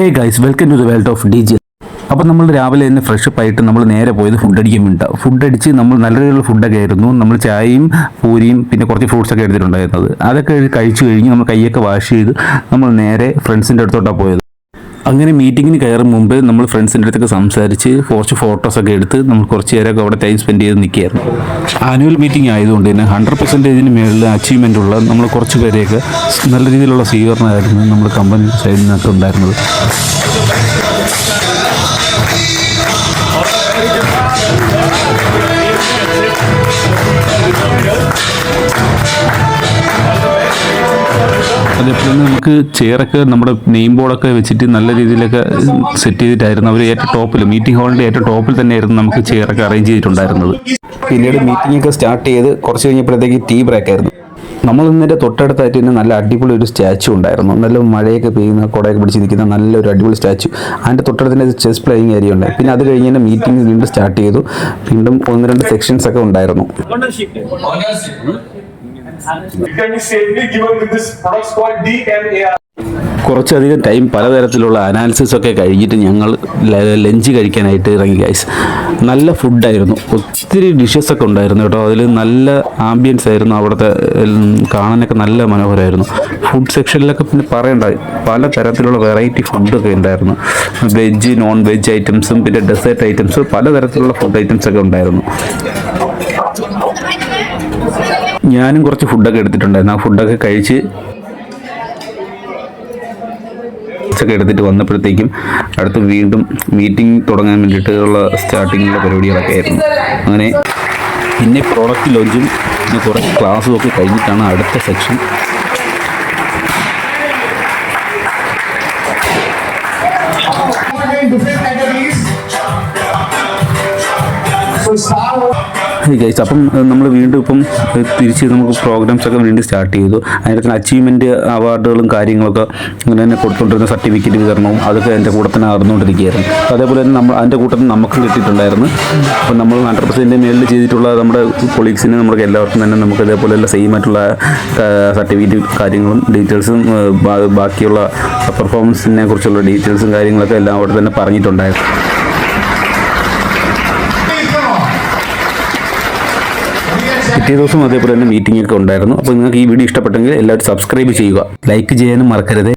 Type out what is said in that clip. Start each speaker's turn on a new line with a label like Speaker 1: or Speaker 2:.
Speaker 1: Hey guys welcome to the world of D G അപ്പോൾ നമ്മൾ രാവിലെ തന്നെ ഫ്രഷ് ആയിട്ട് നമ്മൾ നേരെ പോയത് ഫുഡ് അടിക്കാൻ വേണ്ടിയിട്ടാണ് ഫുഡ് അടിച്ച് നമ്മൾ നല്ല രീതിയിലുള്ള ഫുഡൊക്കെ ആയിരുന്നു. നമ്മൾ ചായയും പൂരിയും പിന്നെ കുറച്ച് ഫ്രൂട്ട്സ് ഒക്കെ എടുത്തിട്ടുണ്ടായിരുന്നത്. അതൊക്കെ കഴിച്ചു കഴിഞ്ഞ് നമ്മൾ കൈയൊക്കെ വാഷ് ചെയ്ത് നമ്മൾ നേരെ ഫ്രണ്ട്സിന്റെ അടുത്തോട്ടാണ് പോയത്. അങ്ങനെ മീറ്റിങ്ങിന് കയറും മുമ്പ് നമ്മൾ ഫ്രണ്ട്സിന്റെ അടുത്തൊക്കെ സംസാരിച്ച് കുറച്ച് ഫോട്ടോസൊക്കെ എടുത്ത് നമ്മൾ കുറച്ച് നേരമൊക്കെ അവിടെ ടൈം സ്പെൻഡ് ചെയ്ത് നിൽക്കുകയായിരുന്നു. ആനുവൽ മീറ്റിംഗ് ആയതുകൊണ്ട് തന്നെ ഹൺഡ്രഡ് പെർസെന്റേജിന് മേളിൽ അച്ചീവ്മെന്റ് ഉള്ള നമ്മൾ കുറച്ച് പേരെയൊക്കെ നല്ല രീതിയിലുള്ള സ്വീകരണമായിരുന്നു നമ്മൾ കമ്പനി സൈഡിൽ നിന്നൊക്കെ ഉണ്ടായിരുന്നത്. അതേപോലെ തന്നെ നമുക്ക് ചെയറൊക്കെ നമ്മുടെ നെയിം ബോർഡൊക്കെ വെച്ചിട്ട് നല്ല രീതിയിലൊക്കെ സെറ്റ് ചെയ്തിട്ടായിരുന്നു. അവർ ഏറ്റവും ടോപ്പിൽ മീറ്റിംഗ് ഹാളിന്റെ ഏറ്റവും ടോപ്പിൽ തന്നെയായിരുന്നു നമുക്ക് ചെയറൊക്കെ അറേഞ്ച് ചെയ്തിട്ടുണ്ടായിരുന്നത്. പിന്നീട് മീറ്റിംഗ് ഒക്കെ സ്റ്റാർട്ട് ചെയ്ത് കുറച്ച് കഴിഞ്ഞപ്പോഴത്തേക്ക് ടീ ബ്രേക്ക് ആയിരുന്നു. നമ്മൾ ഇന്നലെ തൊട്ടടുത്തായിട്ട് തന്നെ നല്ല അടിപൊളി ഒരു സ്റ്റാച്ചു ഉണ്ടായിരുന്നു. നല്ല മഴയൊക്കെ പെയ്യുന്ന കുടയൊക്കെ പിടിച്ച് നിൽക്കുന്ന നല്ലൊരു അടിപൊളി സ്റ്റാച്ചു അതിന്റെ തൊട്ടടുത്ത് തന്നെ ചെസ് പ്ലേയിങ് ഏരിയ ഉണ്ട് പിന്നെ അത് കഴിഞ്ഞ് തന്നെ മീറ്റിംഗ് വീണ്ടും സ്റ്റാർട്ട് ചെയ്തു. വീണ്ടും ഒന്ന് രണ്ട് സെക്ഷൻസ് ഒക്കെ ഉണ്ടായിരുന്നു.
Speaker 2: Can safely given with this products called DMAR.
Speaker 1: കുറച്ചധികം ടൈം പലതരത്തിലുള്ള അനാലിസിസ് ഒക്കെ കഴിഞ്ഞിട്ട് ഞങ്ങൾ ലഞ്ച് കഴിക്കാനായിട്ട് ഇറങ്ങി ഗൈസ് നല്ല ഫുഡായിരുന്നു ഒത്തിരി ഡിഷസ് ഒക്കെ ഉണ്ടായിരുന്നു കേട്ടോ. അതിൽ നല്ല ആംബിയൻസ് ആയിരുന്നു അവിടുത്തെ കാണാനൊക്കെ നല്ല മനോഹരമായിരുന്നു. ഫുഡ് സെക്ഷനിലൊക്കെ പിന്നെ പറയണ്ട പല തരത്തിലുള്ള വെറൈറ്റി ഫുഡൊക്കെ ഉണ്ടായിരുന്നു. വെജ് നോൺ വെജ് ഐറ്റംസും പിന്നെ ഡെസേർട്ട് ഐറ്റംസും പലതരത്തിലുള്ള ഫുഡ് ഐറ്റംസ് ഒക്കെ ഉണ്ടായിരുന്നു. ഞാനും കുറച്ച് ഫുഡൊക്കെ എടുത്തിട്ടുണ്ടായിരുന്നു. ആ ഫുഡൊക്കെ കഴിച്ച് ഒക്കെ എടുത്തിട്ട് വന്നപ്പോഴത്തേക്കും അടുത്ത് വീണ്ടും മീറ്റിംഗ് തുടങ്ങാൻ വേണ്ടിയിട്ടുള്ള സ്റ്റാർട്ടിങ്ങിലെ പരിപാടികളൊക്കെ ആയിരുന്നു. അങ്ങനെ പിന്നെ പ്രോഡക്റ്റ് ലോഞ്ചും പിന്നെ കുറേ ക്ലാസ്സും ഒക്കെ കഴിഞ്ഞിട്ടാണ് അടുത്ത സെക്ഷൻ ഗൈസ് അപ്പം നമ്മൾ വീണ്ടും ഇപ്പം തിരിച്ച് നമുക്ക് പ്രോഗ്രാംസ് ഒക്കെ വീണ്ടും സ്റ്റാർട്ട് ചെയ്തു. അതിനകത്ത് അച്ചീവ്മെന്റ് അവാർഡുകളും കാര്യങ്ങളൊക്കെ ഇങ്ങനെ തന്നെ കൊടുത്തുകൊണ്ടിരുന്ന സർട്ടിഫിക്കറ്റ് വിതരണവും അതൊക്കെ എന്റെ കൂടെ തന്നെ നടന്നുകൊണ്ടിരിക്കുകയായിരുന്നു. അതേപോലെ തന്നെ നമ്മൾ അതിന്റെ കൂട്ടത്തിൽ നമുക്ക് കിട്ടിയിട്ടുണ്ടായിരുന്നു. അപ്പം നമ്മൾ ഹൺഡ്രഡ് പെർസെന്റ് മേളിൽ ചെയ്തിട്ടുള്ള നമ്മുടെ കൊളീഗ്സിന് നമുക്ക് എല്ലാവർക്കും തന്നെ നമുക്ക് ഇതേപോലെയുള്ള സെയിം ആയിട്ടുള്ള സർട്ടിഫിക്കറ്റ് കാര്യങ്ങളും ഡീറ്റെയിൽസും ബാക്കിയുള്ള പെർഫോമൻസിനെ കുറിച്ചുള്ള ഡീറ്റെയിൽസും കാര്യങ്ങളൊക്കെ എല്ലാം അവിടെ തന്നെ പറഞ്ഞിട്ടുണ്ടായിരുന്നു. പിറ്റേ ദിവസം അതേപോലെ തന്നെ മീറ്റിംഗ് ഒക്കെ ഉണ്ടായിരുന്നു. അപ്പോൾ നിങ്ങൾക്ക് ഈ വീഡിയോ ഇഷ്ടപ്പെട്ടെങ്കിൽ എല്ലാവരും സബ്സ്ക്രൈബ് ചെയ്യുക. ലൈക്ക് ചെയ്യാനും മറക്കരുത്.